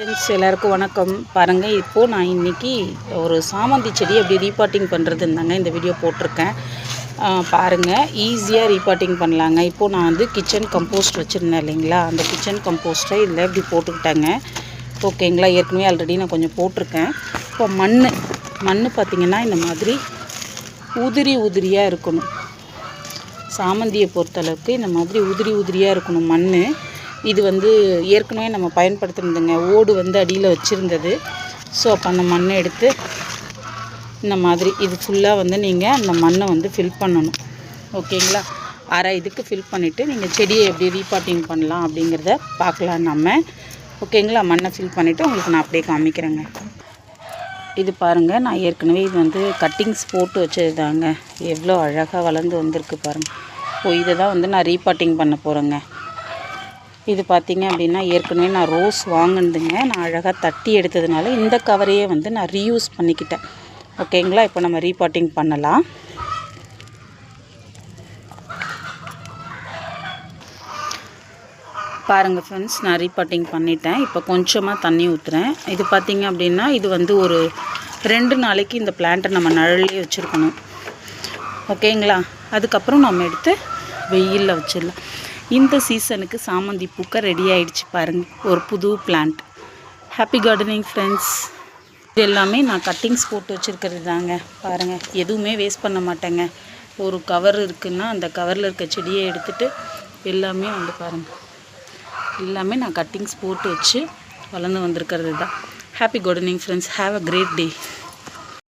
Friends எல்லாருக்கும் வணக்கம். பாருங்கள் இப்போது நான் இன்றைக்கி ஒரு சாமந்தி செடி எப்படி ரீபாட்டிங் பண்ணுறது இருந்தாங்க இந்த வீடியோ போட்டிருக்கேன். பாருங்கள் ஈஸியாக ரீபாட்டிங் பண்ணலாங்க. இப்போது நான் வந்து கிச்சன் கம்போஸ்ட் வச்சுருந்தேன் இல்லைங்களா? அந்த கிச்சன் கம்போஸ்ட்டை இதில் இப்படி போட்டுக்கிட்டேங்க. ஓகேங்களா? ஏற்கனவே ஆல்ரெடி நான் கொஞ்சம் போட்டிருக்கேன். இப்போ மண் மண் பார்த்திங்கன்னா இந்த மாதிரி உதிரி உதிரியாக இருக்கணும். சாமந்தியை பொறுத்தளவுக்கு இந்த மாதிரி உதிரி உதிரியாக இருக்கணும் மண் இது வந்து ஏற்கனவே நம்ம பயன்படுத்தினதுங்க ஓடு வந்து அடியில் வச்சுருந்தது. ஸோ அப்போ அந்த மண்ணை எடுத்து இந்த மாதிரி இது ஃபுல்லாக வந்து நீங்கள் அந்த மண்ணை வந்து ஃபில் பண்ணணும். ஓகேங்களா? அரை இதுக்கு ஃபில் பண்ணிவிட்டு நீங்கள் செடியை எப்படி ரீபாட்டிங் பண்ணலாம் அப்படிங்கிறத பார்க்கலாம் நம்ம. ஓகேங்களா? மண்ணை ஃபில் பண்ணிவிட்டு உங்களுக்கு நான் அப்படியே காமிக்கிறேங்க. இது பாருங்கள் நான் ஏற்கனவே இது வந்து கட்டிங்ஸ் போட்டு வச்சது தாங்க. எவ்வளோ அழகாக வளர்ந்து வந்திருக்கு பாருங்கள் ஓ இதை தான் வந்து நான் ரீபாட்டிங் பண்ண போகிறேங்க இது பார்த்திங்க அப்படின்னா ஏற்கனவே நான் ரோஸ் வாங்கினதுங்க. நான் அழகாக தட்டி எடுத்ததுனால இந்த கவரையே வந்து நான் ரீயூஸ் பண்ணிக்கிட்டேன். ஓகேங்களா? இப்போ நம்ம ரீபாட்டிங் பண்ணலாம். பாருங்கள் ஃப்ரெண்ட்ஸ் நான் ரீபாட்டிங் பண்ணிட்டேன். இப்போ கொஞ்சமாக தண்ணி ஊற்றுறேன் இது பார்த்திங்க அப்படின்னா இது வந்து ஒரு ரெண்டு நாளைக்கு இந்த பிளான்ட்டை நம்ம நிழல்லே வச்சுருக்கணும். ஓகேங்களா? அதுக்கப்புறம் நம்ம எடுத்து வெயிலில் வச்சிடலாம். இந்த சீசனுக்கு சாமந்தி பூக்க ரெடி ஆயிடுச்சு பாருங்கள் ஒரு புது பிளான்ட் ஹாப்பி கார்டனிங் ஃப்ரெண்ட்ஸ் இது எல்லாமே நான் கட்டிங்ஸ் போட்டு வச்சுருக்கிறது தாங்க. பாருங்கள் எதுவுமே வேஸ்ட் பண்ண மாட்டேங்க. ஒரு கவர் இருக்குன்னா அந்த கவரில் இருக்க செடியை எடுத்துகிட்டு எல்லாமே வந்து பாருங்கள் எல்லாமே நான் கட்டிங்ஸ் போட்டு வச்சு வளர்ந்து வந்திருக்கிறது தான். Happy gardening friends have a great day